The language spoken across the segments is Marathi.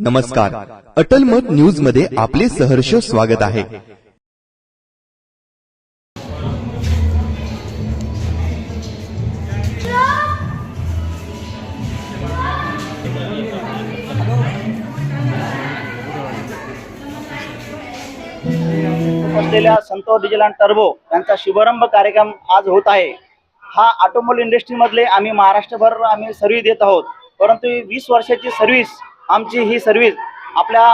नमस्कार. अटल मत न्यूजमध्ये आपले सहर्ष स्वागत आहे. असलेल्या संतोष डिझेल टर्बो यांचा शुभारंभ कार्यक्रम आज होत आहे. हा ऑटोमोबाईल इंडस्ट्रीमधले आम्ही महाराष्ट्रभर आम्ही सर्व्हिस देत आहोत. परंतु वीस वर्षाची सर्व्हिस आमची ही सर्व्हिस आपल्या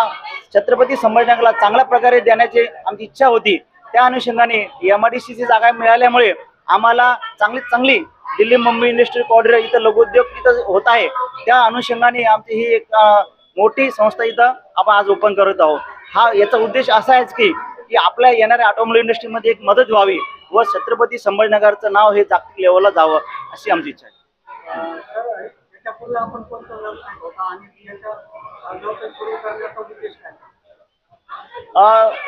छत्रपती संभाजीनगरला चांगल्या प्रकारे देण्याची आमची इच्छा होती. त्या अनुषंगाने एम आय डी सीची जागा मिळाल्यामुळे आम्हाला चांगली चांगली दिल्ली मुंबई इंडस्ट्री कॉरिडॉर इथं लघुउद्योग इथं होत आहे. त्या अनुषंगाने आमची ही एक मोठी संस्था इथं आपण आज ओपन करत आहोत. हा याचा उद्देश असा आहेच की की आपल्या येणाऱ्या ऑटोमोबाईल इंडस्ट्रीमध्ये एक मदत व्हावी व छत्रपती संभाजीनगरचं नाव हे जागतिक लेवलला जावं अशी आमची इच्छा आहे. त्याच्यापूर्वी आपण कोणतं व्यवसाय होता आणि व्यवसाय सुरू करण्याचा उद्देश काय?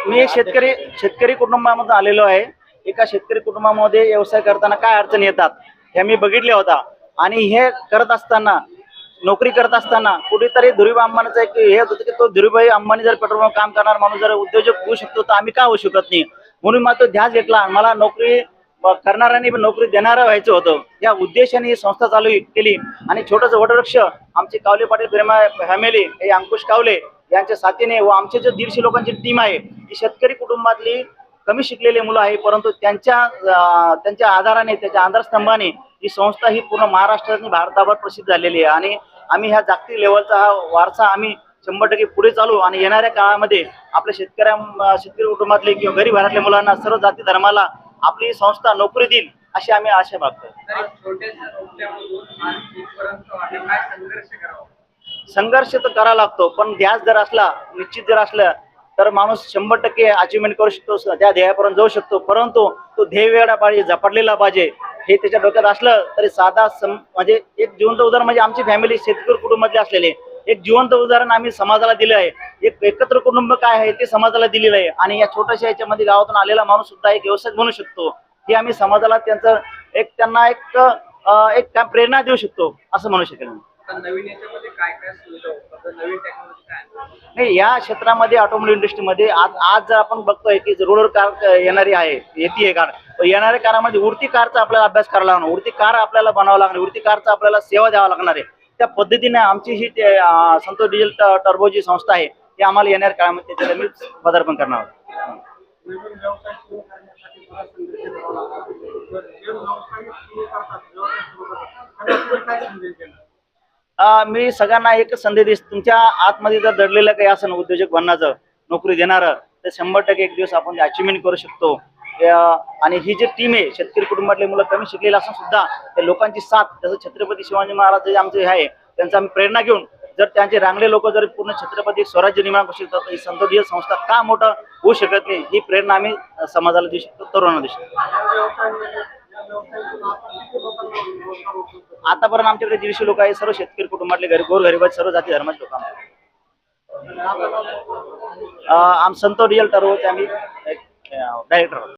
मी एक शेतकरी शेतकरी कुटुंबामधून आलेलो आहे. एका शेतकरी कुटुंबामध्ये व्यवसाय करताना काय अडचणी येतात हे मी बघितल्या होता. आणि हे करत असताना नोकरी करत असताना कुठेतरी धुरीबाई अंबानीचं एक हे होतं की तो धुरीबाई अंबानी जर पेट्रोल काम करणार माणूस जर उद्योजक होऊ शकतो तर आम्ही का होऊ शकत नाही? म्हणून मला तो ध्यास घेतला. मला नोकरी करणाऱ्यांनी पण नोकरी देणारं व्हायचं होतं. या उद्देशाने ही संस्था चालू केली. आणि छोटंसं वटवृक्ष आमचे कावले पाटील प्रेमा फॅमिली हे अंकुश कावले यांच्या साथीने व आमचे जे दीडशे लोकांची टीम आहे ही शेतकरी कुटुंबातली कमी शिकलेली मुलं आहे परंतु त्यांच्या त्यांच्या आधाराने त्याच्या आधारस्तंभाने ही संस्था ही पूर्ण महाराष्ट्रात आणि भारताभर प्रसिद्ध झालेली आहे. आणि आम्ही ह्या जागतिक लेवलचा हा वारसा आम्ही शंभर टक्के पुढे चालू आणि येणाऱ्या काळामध्ये आपल्या शेतकऱ्या शेतकरी कुटुंबातले किंवा गरीब घरातल्या मुलांना सर्व जाती धर्माला आपली संस्था नोकरी देईल अशी आम्ही आशा करावा? संघर्ष तर करावा लागतो पण ध्यास जर असला निश्चित जर असलं तर माणूस शंभर टक्के अचिव्हमेंट करू शकतो त्या ध्येयापर्यंत जाऊ शकतो. परंतु तो ध्येय वेगळा पाहिजे झपाटलेला पाहिजे. हे त्याच्या डोक्यात असलं तरी साधा सम म्हणजे एक जिवंत उदाहरण म्हणजे आमची फॅमिली शेतकरी कुटुंबातले असलेले. एक जिवंत उदाहरण आम्ही समाजाला दिलं आहे. एक एकत्र कुटुंब काय आहे ते समाजाला दिलेलं आहे. आणि या छोट्याशा याच्यामध्ये गावातून आलेला माणूस सुद्धा एक व्यवसाय बनू शकतो. हे आम्ही समाजाला त्यांचं एक त्यांना एक एक प्रेरणा देऊ शकतो असं म्हणू शकेल मी आता नवीन याच्यामध्ये काय काय सुविधा उपलब्ध नवीन टेक्नॉलॉजी काय आहे? नाही या क्षेत्रामध्ये ऑटोमोबाईल इंडस्ट्रीमध्ये आज आज जर आपण बघतोय की रोलर कार येणारी आहे येते कार. येणाऱ्या कारामध्ये उडती कारचा आपल्याला अभ्यास करावा लागणार. उडती कार आपल्याला बनावं लागणार. उडती कारचा आपल्याला सेवा द्यावा लागणार आहे. त्या पद्धतीने आमची ही संतोष डिझेल टर्बो जी संस्था आहे ती आम्हाला येणाऱ्या काळामध्ये त्याच्यात पदार्पण करणार आहोत. मी सगळ्यांना एक संदेश देस तुमच्या आतमध्ये जर दडलेलं काही असं उद्योजक बनण्याचं नोकरी देणारं तर शंभर टक्के एक दिवस आपण अचिव्हमेंट करू शकतो. आणि ही जी टीम आहे शेतकरी कुटुंबातले मुलं कमी शिकलेले असून सुद्धा त्या लोकांची साथ जसं छत्रपती शिवाजी महाराज जे आमचे आहे त्यांचा आम्ही प्रेरणा घेऊन जर त्यांचे रांगले लोक जर पूर्ण छत्रपती स्वराज्य निर्माण करू शकतात ही संतोषीय संस्था का मोठं होऊ शकत नाही ही प्रेरणा आम्ही समाजाला देऊ शकतो तरुणांना देऊ शकतो. आतापर्यंत आमच्याकडे दीडशे लोक आहे सर्व शेतकरी कुटुंबातले गरीब गोरगरीब सर्व जाती धर्माचे लोक आम्ही आम संतो रिअल टर्वोचे आम्ही डायरेक्टर